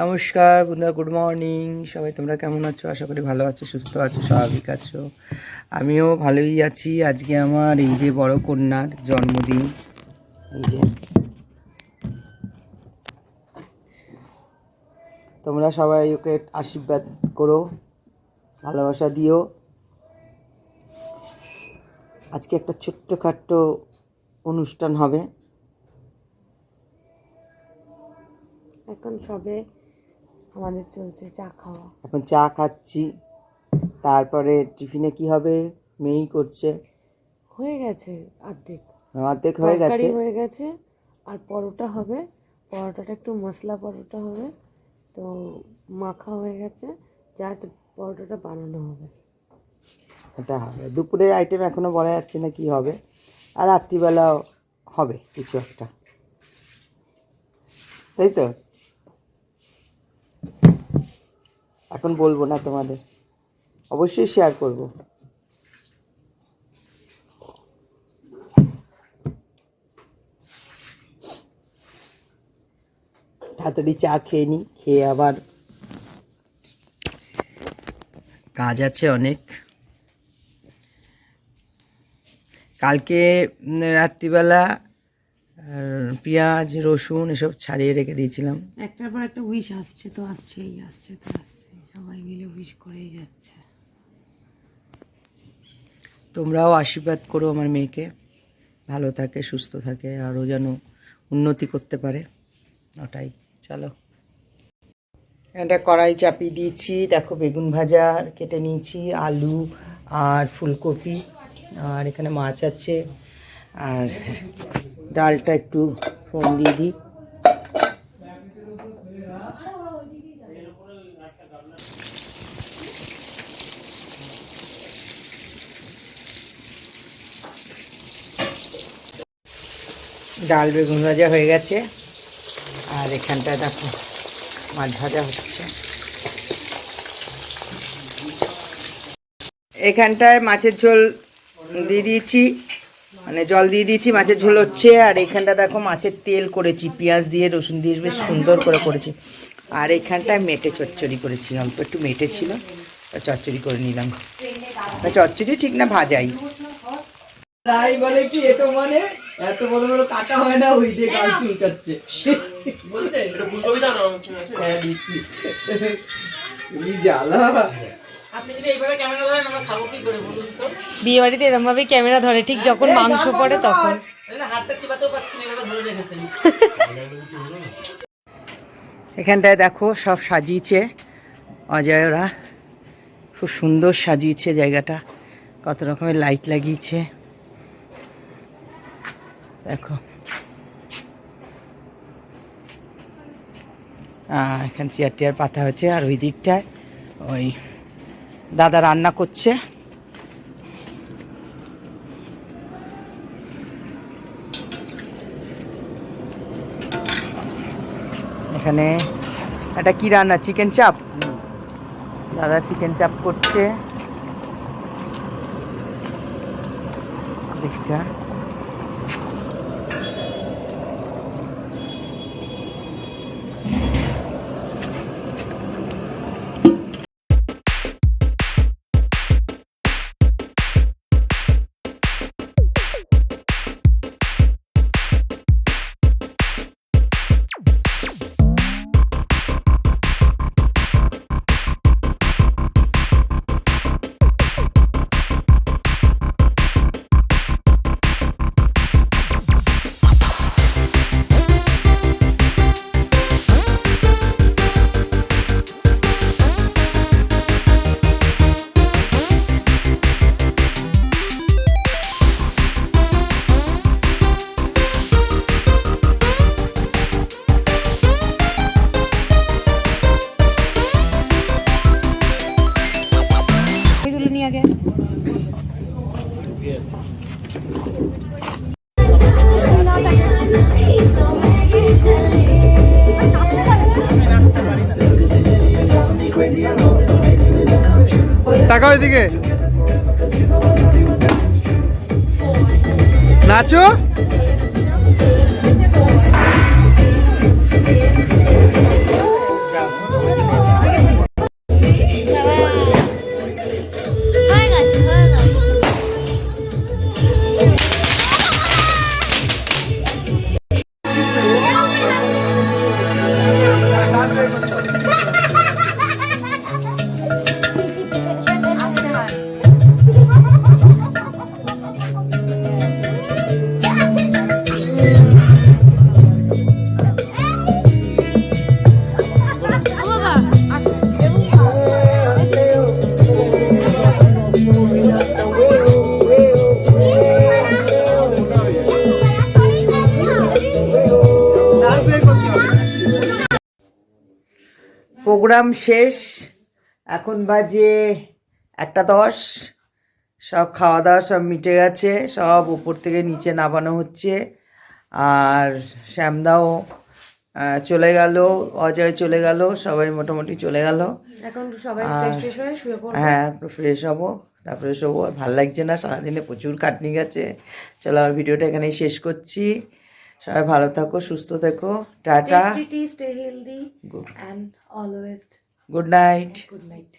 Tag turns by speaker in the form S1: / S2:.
S1: নমস্কার, বন্ধুরা good morning সবাই তোমরা কেমন আছো? আশা করি ভালো আছো, সুস্থ আছো, স্বাভাবিক আছো। আমিও ভালোই আছি। আজকে আমার এই যে বড় কন্যার জন্মদিন। এই যে। তোমরা সবাই ওকে আশীর্বাদ করো, ভালোবাসা দিও। আজকে একটা ছোট্টখাট্ট অনুষ্ঠান হবে।
S2: এখন সবে আমাদের চলছে চা খাওয়া।
S1: এখন চা খাচ্ছি। তারপরে টিফিনে কি হবে? মেয়েই করছে।
S2: হয়ে গেছে অর্ধেক।
S1: অর্ধেক হয়ে গেছে।
S2: হয়ে গেছে আর পরোটা হবে। পরোটাটা একটু মশলা পরোটা হবে। তো মাখা হয়ে গেছে। জাস্ট পরোটাটা বানানো হবে।
S1: এটা হবে। দুপুরের আইটেম এখনও বলা যাচ্ছে না কি হবে। আর রাত্রিবেলা হবে কিছু একটা। তাই তো? এখন বলব না তোমাদের। অবশ্যই শেয়ার করব। তাড়াতাড়ি চা খেয়ে নিই খেয়ে আবার কাজ আছে অনেক। কালকে রাত্রিবেলা পেঁয়াজ, রসুন এসব ছাড়িয়ে রেখে দিয়েছিলাম।
S2: একটার পর একটা উইশ আসছে, তো আসছেই, আসছে, তো আসছে। সবাই মিলে উইশ করেই যাচ্ছে।
S1: তোমরাও আশীর্বাদ করো আমার মেয়েকে। ভালো থাকে, সুস্থ থাকে, আরও যেন উন্নতি করতে পারে। ওটাই, চলো। এটা কড়াই চাপিয়ে দিয়েছি। দেখো, বেগুন ভাজা কেটে নিয়েছি, আলু আর ফুলকপি। আর এখানে মাছ আছে। আর ডালটা একটু ফোন দিয়ে দিই। ডাল বেগুন ভাজা হয়ে গেছে। আর এখানটায় দেখো, মাছ ভাজা হচ্ছে। এখানটায় মাছের ঝোল দিয়ে দিয়েছি মানে জল দিয়ে দিয়েছি, মাছের ঝোল হচ্ছে। আর এখানটা দেখো, মাছের তেল করেছি, পেঁয়াজ দিয়ে রসুন দিয়ে বেশ সুন্দর করে করেছি। আর এখানটায় মেটে চচ্চড়ি করেছি অল্প একটু মেটে ছিল চচ্চড়ি করে নিলাম। চচ্চড়ি ঠিক না, ভাজাই। তাই বলে কি এসো মানে? এত বড় বড় কাটা হয় না ওই যে গাল চুলকাচ্ছে। হ্যাঁ দিচ্ছি। জ্বালা।
S2: বিয়ে বাড়িতে এরকম ভাবে ক্যামেরা ধরে ঠিক যখন মাংস পড়ে তখন।
S1: এখানটায় দেখো সব সাজিয়েছে অজয় ওরা খুব সুন্দর সাজিয়েছে জায়গাটা। কত রকমের লাইট লাগিয়েছে। দেখো। এখানে চেয়ার টেয়ার পাতা হয়েছে, আর ওই দিকটায় ওই দাদা রান্না করছে। এখানে একটা কি রান্না? চিকেন চাপ দাদা চিকেন চাপ করছে। দিকটা।
S2: ওইগুলো নিয়ে আগে
S3: টাকা ওইদিকে নাচো
S1: প্রোগ্রাম শেষ এখন বাজে একটা দশ। সব খাওয়া দাওয়া সব মিটে গেছে সব উপর থেকে নিচে নামানো হচ্ছে। আর শ্যামদাও চলে গেল অজয় চলে গেল সবাই মোটামুটি চলে গেল।
S2: এখন সবাই হয়ে
S1: একটু ফ্রেশ হব তারপরে শোবো। আর ভালো লাগছে না সারাদিনে প্রচুর কাটনি গেছে। চলো আমি ভিডিওটা এখানেই শেষ করছি। সবাই ভালো থাকো সুস্থ থেকো tata.
S2: Stay healthy and always
S1: good night
S2: good night